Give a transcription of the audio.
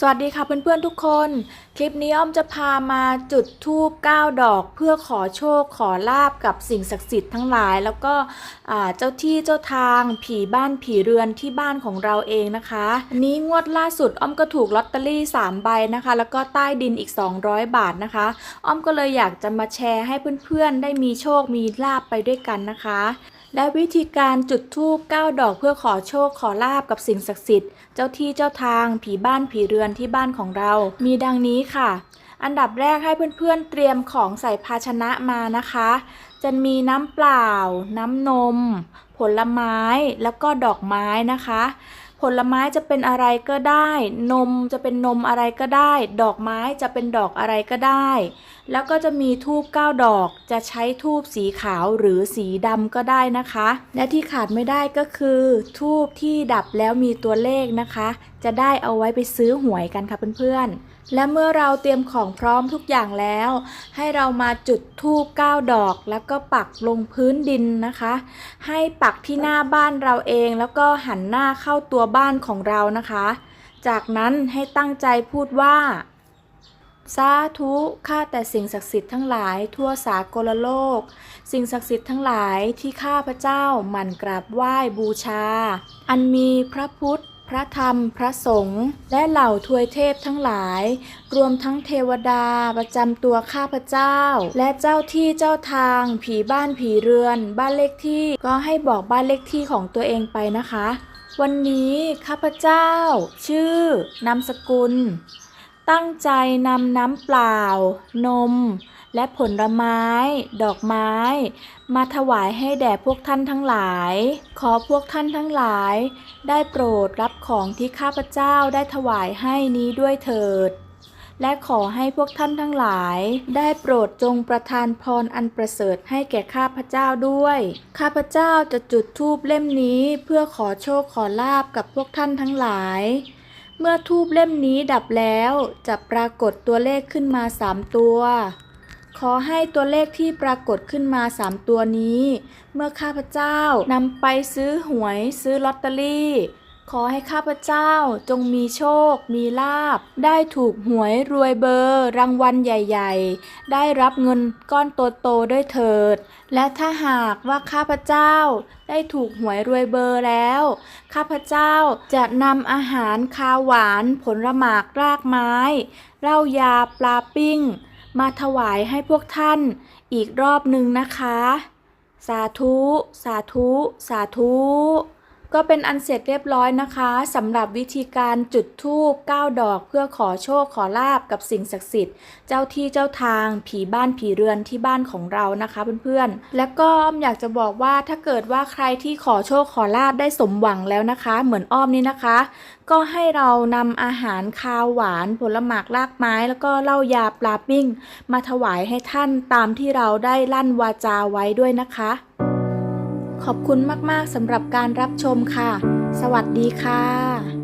สวัสดีค่ะเพื่อนๆทุกคน คลิปนี้อ้อมจะพามาจุดธูป9ดอกเพื่อขอโชคขอลาบกับสิ่งศักดิ์สิทธิ์ทั้งหลาย แล้วก็เจ้าที่เจ้าทาง ผีบ้านผีเรือนที่บ้านของเราเองนะคะนนี้งวดล่าสุดอ้อมก็ถูกลอตเตอรี่ 3 ใบนะคะ แล้วก็ใต้ดินอีก 200 บาทนะคะ อ้อมก็เลยอยากจะมาแชร์ให้เพื่อนๆ ได้มีโชคมีลาบไปด้วยกันนะคะ และวิธีการจุดธูป9ดอกเพื่อขอโชคขอลาบกับสิ่งศักดิ์สิทธิ์ เจ้าที่เจ้าทาง ผีบ้านผีเรือนที่บ้านของเรา มีดังนี้ค่ะ อันดับแรกให้เพื่อนๆเตรียมของใส่ภาชนะมานะคะ จะมีน้ำเปล่า น้ำนม ผลไม้แล้วก็ดอกไม้นะคะ ผลไม้จะเป็นอะไรก็ได้ นมจะเป็นนมอะไรก็ได้ ดอกไม้จะเป็นดอกอะไรก็ได้ แล้วก็จะมีทูบ9ดอกจะใช้ทูบสีขาวหรือสีดำก็ได้นะคะ และที่ขาดไม่ได้ก็คือ ทูบที่ดับแล้วมีตัวเลขนะคะ จะได้เอาไว้ไปซื้อหวยกันค่ะเพื่อนๆ และเมื่อเราเตรียมของพร้อมทุกอย่างแล้ว ให้เรามาจุดทูบ9ดอก แล้วก็ปักลงพื้นดินนะคะ ให้ปักที่หน้าบ้านเราเองแล้วก็หันหน้าเข้าตัวบ้านของเรานะคะ จากนั้นให้ตั้งใจพูดว่าสาธุข้าแต่สิ่งศักดิ์สิทธิ์ทั้งหลายทั่วสากลโลก สิ่งศักดิ์สิทธิ์ทั้งหลายที่ข้าพระเจ้าหมั่นกราบไหว้บูชา อันมีพระพุทธ พระธรรมพระสงฆ์และเหล่าทวยเทพทั้งหลาย รวมทั้งเทวดาประจำตัวข้าพเจ้า และเจ้าที่เจ้าทาง ผีบ้านผีเรือน บ้านเลขที่ก็ให้บอกบ้านเลขที่ของตัวเองไปนะคะ วันนี้ข้าพเจ้า ชื่อนามสกุล ตั้งใจนำน้ำเปล่า นม และผลไม้ ดอกไม้ มาถวายให้แด่พวกท่านทั้งหลาย ขอพวกท่านทั้งหลาย ได้โปรดรับของที่ข้าพเจ้าได้ถวายให้นี้ด้วยเถิด และขอให้พวกท่านทั้งหลาย ได้โปรดจงประทานพรอันประเสริฐให้แก่ข้าพเจ้าด้วย ข้าพเจ้าจะจุดธูปเล่มนี้เพื่อขอโชคขอลาบกับพวกท่านทั้งหลายเมื่อทูบเล่มนี้ดับแล้ว จะปรากฏตัวเลขขึ้นมาสามตัว ขอให้ตัวเลขที่ปรากฏขึ้นมาสามตัวนี้ เมื่อข้าพเจ้านำไปซื้อหวยซื้อลอตเตอรี่ ขอให้ข้าพเจ้าจงมีโชค มีลาบ ได้ถูกหวยรวยเบอร์ รางวัลใหญ่ ๆ ได้รับเงินก้อนโตๆด้วยเถิด และถ้าหากว่าข้าพเจ้าได้ถูกหวยรวยเบอร์แล้ว ข้าพเจ้าจะนำอาหารคาวหวาน ผลหมากรากไม้เหล้ายาปลาปิ้ง มาถวายให้พวกท่านอีกรอบหนึ่งนะคะ สาธุ สาธุ สาธุ ก็เป็นอันเสร็จเรียบร้อยนะคะสำหรับวิธีการจุดธูป9ดอกเพื่อขอโชคขอลาบกับสิ่งศักดิ์สิทธิ์ เจ้าที่เจ้าทาง ผีบ้านผีเรือนที่บ้านของเรานะคะเพื่อนๆ แล้วก็อ้อมอยากจะบอกว่าถ้าเกิดว่าใครที่ขอโชคขอลาบได้สมหวังแล้วนะคะ เหมือนอ้อมนี่นะคะ ก็ให้เรานำอาหารคาวหวาน ผลหมากรากไม้ แล้วก็เหล้ายาปลาปิ้ง มาถวายให้ท่านตามที่เราได้ลั่นวาจาไว้ด้วยนะคะ ขอบคุณมาก ๆสำหรับการรับชมค่ะ สวัสดีค่ะ